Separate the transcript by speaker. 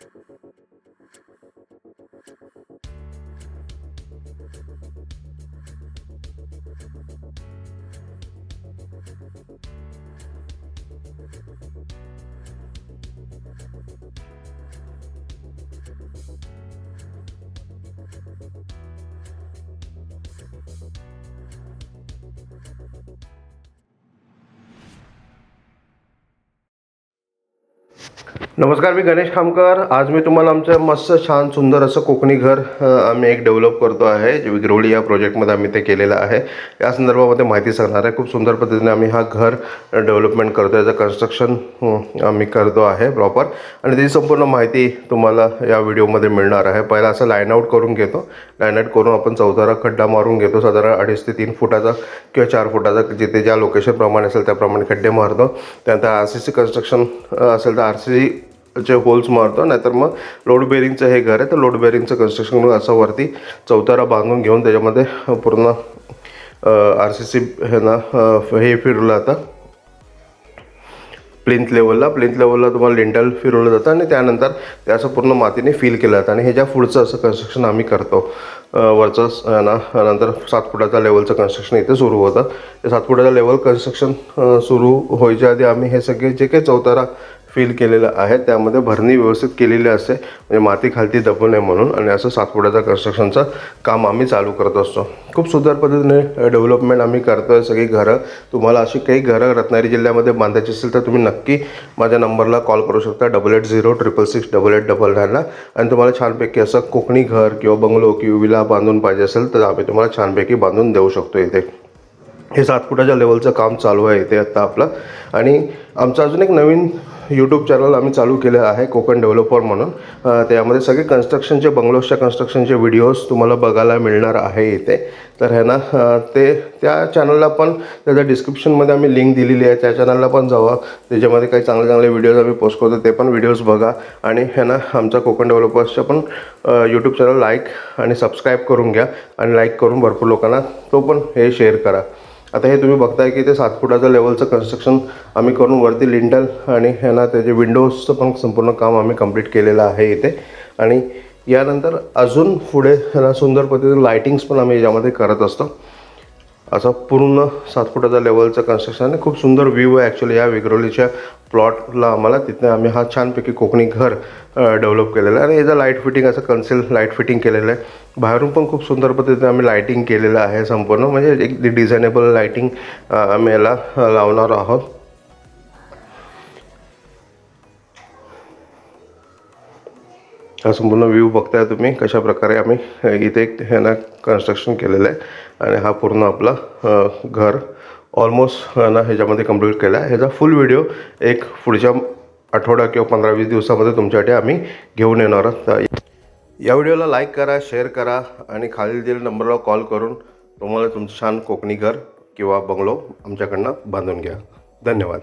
Speaker 1: Thank you. नमस्कार मी गणेश खामकर. आज मी तुम्हाला आमचं मस्त छान सुंदर असं कोकणी घर आम्ही एक डेव्हलप करतो आहे जे विग्रोळी या प्रोजेक्टमध्ये आम्ही ते केलेलं आहे. या संदर्भामध्ये माहिती सांगणार आहे. खूप सुंदर पद्धतीने आम्ही हा घर डेव्हलपमेंट करतो याचं कन्स्ट्रक्शन आम्ही करतो आहे प्रॉपर आणि त्याची संपूर्ण माहिती तुम्हाला या व्हिडिओमध्ये मिळणार आहे. पहिला असं लाईनआउट करून घेतो. लाईनआउट करून आपण चौथारा खड्डा मारून घेतो. साधारण अडीच ते तीन फुटाचा किंवा चार फुटाचा जिथे ज्या लोकेशनप्रमाणे असेल त्याप्रमाणे खड्डे मारतो. त्यानंतर आर सी सी कन्स्ट्रक्शन असेल तर आर सी सी चे होल्स मारतो नाहीतर मग लोड बेरिंगचं हे घर आहे तर लोड बेरिंगचं कन्स्ट्रक्शन करून असं वरती चौतारा बांधून घेऊन त्याच्यामध्ये पूर्ण आर सी सी हे ना हे फिरवलं जातं. प्लिंथ लेवलला प्लिंथ लेवलला तुम्हाला लिंटल फिरवलं जातं आणि त्यानंतर ते असं पूर्ण मातीने फील केलं जातं. आणि ह्याच्या पुढचं असं कन्स्ट्रक्शन आम्ही करतो वरचं ना नंतर सात फुटाचा लेवलचं कन्स्ट्रक्शन इथे सुरू होतं. ते सात फुटाचा लेवल कन्स्ट्रक्शन सुरू व्हायच्या आधी आम्ही हे सगळे जे काही चौतारा फिल केलेलं आहे. त्यामध्ये भरणी व्यवस्थित केलेली असते. म्हणजे माती खालती दबू नये म्हणून आणि असं सातपुड्याचं कन्स्ट्रक्शनचं काम आम्ही चालू करत असतो. खूप सुंदर पद्धतीने डेव्हलपमेंट आम्ही करतो आहे सगळी घरं. तुम्हाला अशी काही घरं रत्नागिरी जिल्ह्यामध्ये बांधायची असेल तर तुम्ही नक्की माझ्या नंबरला कॉल करू शकता. Double eight zero triple six double eight double नाईनला आणि तुम्हाला छानपैकी असं कोकणी घर किंवा बंगलो किंवा विला बांधून पाहिजे असेल तर आम्ही तुम्हाला छानपैकी बांधून देऊ शकतो इथे. हे सात फुटाच्या लेवलचं काम चालू आहे इथे आत्ता आपलं. आणि आमचं अजून एक नवीन यूट्यूब चॅनल आम्ही चालू केलं आहे कोकण डेव्हलपर म्हणून. त्यामध्ये सगळे कन्स्ट्रक्शनचे बंगलोजच्या कन्स्ट्रक्शनचे व्हिडिओज तुम्हाला बघायला मिळणार आहे इथे. तर ह्या ना ते त्या चॅनलला पण त्याच्या डिस्क्रिप्शनमध्ये आम्ही लिंक दिलेली आहे. त्या चॅनलला पण जावा. त्याच्यामध्ये काही चांगले चांगले व्हिडिओज आम्ही पोस्ट करतो ते पण व्हिडिओज बघा. आणि ह्या ना आमचा कोकण डेव्हलपर्सच्या पण यूट्यूब चॅनल लाईक आणि सबस्क्राईब करून घ्या. आणि लाईक करून भरपूर लोकांना तो पण हे शेअर करा. आता हे तुम्ही बघताय की ते सात फुटाचं लेवलचं कन्स्ट्रक्शन आम्ही करून वरती लिंटल आणि ह्यांना त्याचे विंडोजचं पण संपूर्ण काम आम्ही कंप्लीट केलेलं आहे इथे. आणि यानंतर अजून पुढे ह्याला सुंदर पद्धतीने लायटिंग्स पण आम्ही याच्यामध्ये करत असतो. असा पूर्ण सात फुटाचा लेवलचं कन्स्ट्रक्शन आणि खूप सुंदर व्ह्यू आहे ॲक्च्युली या विग्रोलीच्या प्लॉटला आम्हाला. तिथे आम्ही हा छानपैकी कोकणी घर डेव्हलप केलेलं आहे. आणि याचं लाइट फिटिंग असं कन्सेल लाइट फिटिंग केलेलं आहे. बाहेरून पण खूप सुंदर पद्धतीने आम्ही लाईटिंग केलेलं आहे संपूर्ण. म्हणजे एक डिझायनेबल लाईटिंग आम्ही याला लावणार आहोत. हा संपूर्ण व्ह्यू बघताय तुम्ही कशा प्रकारे आम्ही इथे एक ह्यांना कन्स्ट्रक्शन केलेलं आहे. आणि हा पूर्ण आपला घर ऑलमोस्ट ना ह्याच्यामध्ये कंप्लीट केला आहे. ह्याचा फुल व्हिडिओ एक पुढच्या आठवडा किंवा पंधरा वीस दिवसामध्ये तुमच्यासाठी आम्ही घेऊन येणार आहोत. या व्हिडिओला लाईक करा शेअर करा आणि खालील दिलेल्या नंबरला कॉल करून तुम्हाला तुमचं छान कोकणी घर किंवा बंगलो आमच्याकडनं बांधून घ्या. धन्यवाद.